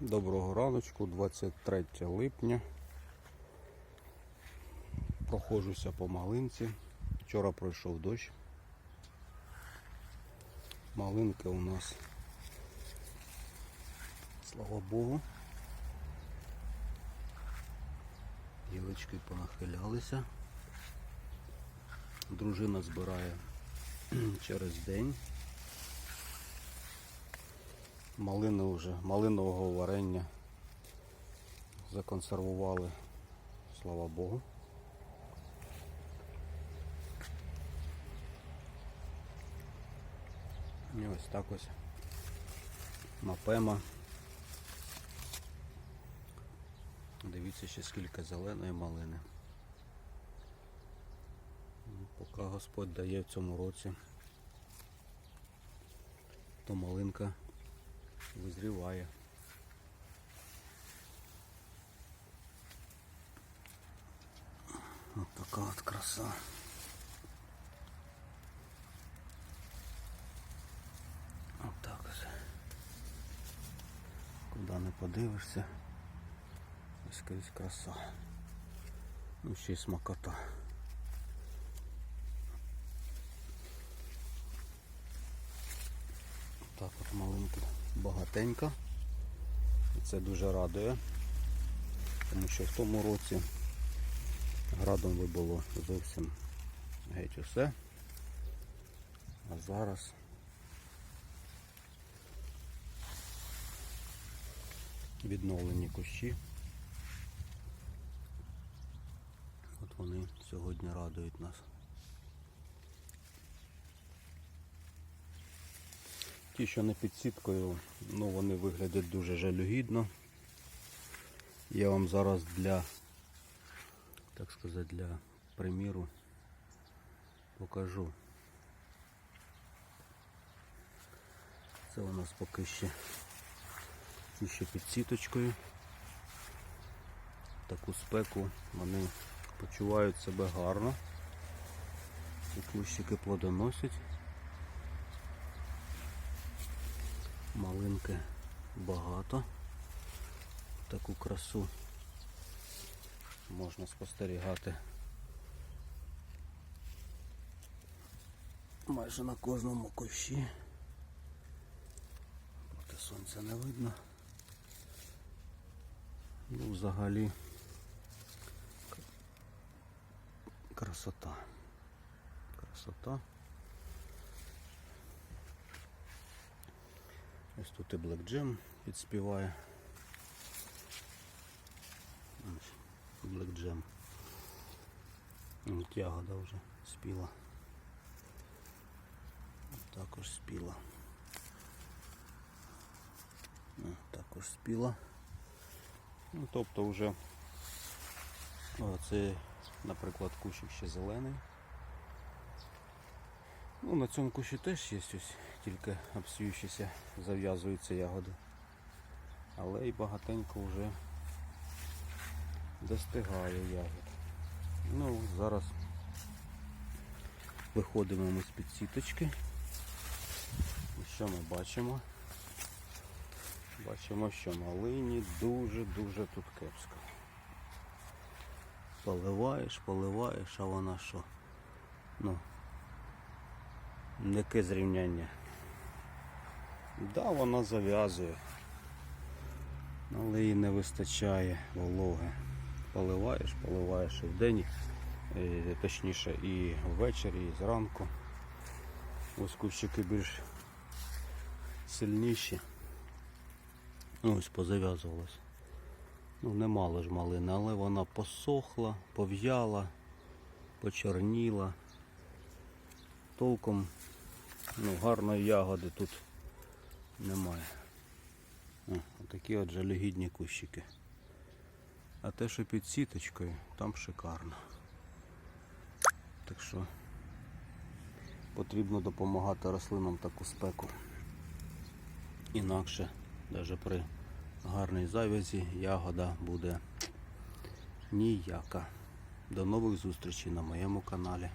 Доброго раночку, 23 липня. Проходжуся по малинці. Вчора пройшов дощ. Малинки у нас, слава Богу. Гілочки понахилялися. Дружина збирає через день. Малини вже, малинового варення законсервували, слава Богу. І ось так ось мапема. Дивіться ще скільки зеленої малини. Ну, Поки Господь дає в цьому році, то малинка визріває. Ось така от краса. От так ось. Куди не подивишся, ось скрізь краса. Ну ще й смакота. Так от малинки багатенько. І це дуже радує, тому що в тому році градом вибуло зовсім геть усе. А зараз відновлені кущі. От вони сьогодні радують нас. Ті, що не під сіткою, ну вони виглядять дуже жалюгідно. Я вам зараз для, так сказати, для приміру покажу. Це у нас поки ще ті, що під сіточкою. Таку спеку вони почувають себе гарно. Ці кущики плодоносять. Малинки багато. Таку красу можна спостерігати майже на кожному кущі. Проти сонця не видно. Ну, взагалі красота. Красота. Ось тут і Black Jam підспіває. Black Jam. От ягода вже спіла. Також спіла. Також спіла. Ну, тобто вже це, наприклад, кущик ще зелений. Ну, на цьому кущі теж є ось тільки обсіюючися, зав'язуються ягоди. Але і багатенько вже достигає ягід. Ну, зараз виходимо ми з-під сіточки. І що ми бачимо? Бачимо, що малині дуже-дуже тут кепсько. Поливаєш, поливаєш, а вона що? Ну, яке зрівняння. Да, вона зав'язує, але їй не вистачає вологи. Поливаєш, поливаєш і вдень, точніше і ввечері, і зранку. Ось кущики більш сильніші. Ось позав'язувалась. Ну, немало ж малини, але вона посохла, пов'яла, почорніла. Толком ну, гарної ягоди тут немає. О, отакі от жалюгідні кущики. А те, що під сіточкою, там шикарно. Так що потрібно допомагати рослинам таку спеку. Інакше, навіть при гарній завязі, ягода буде ніяка. До нових зустрічей на моєму каналі.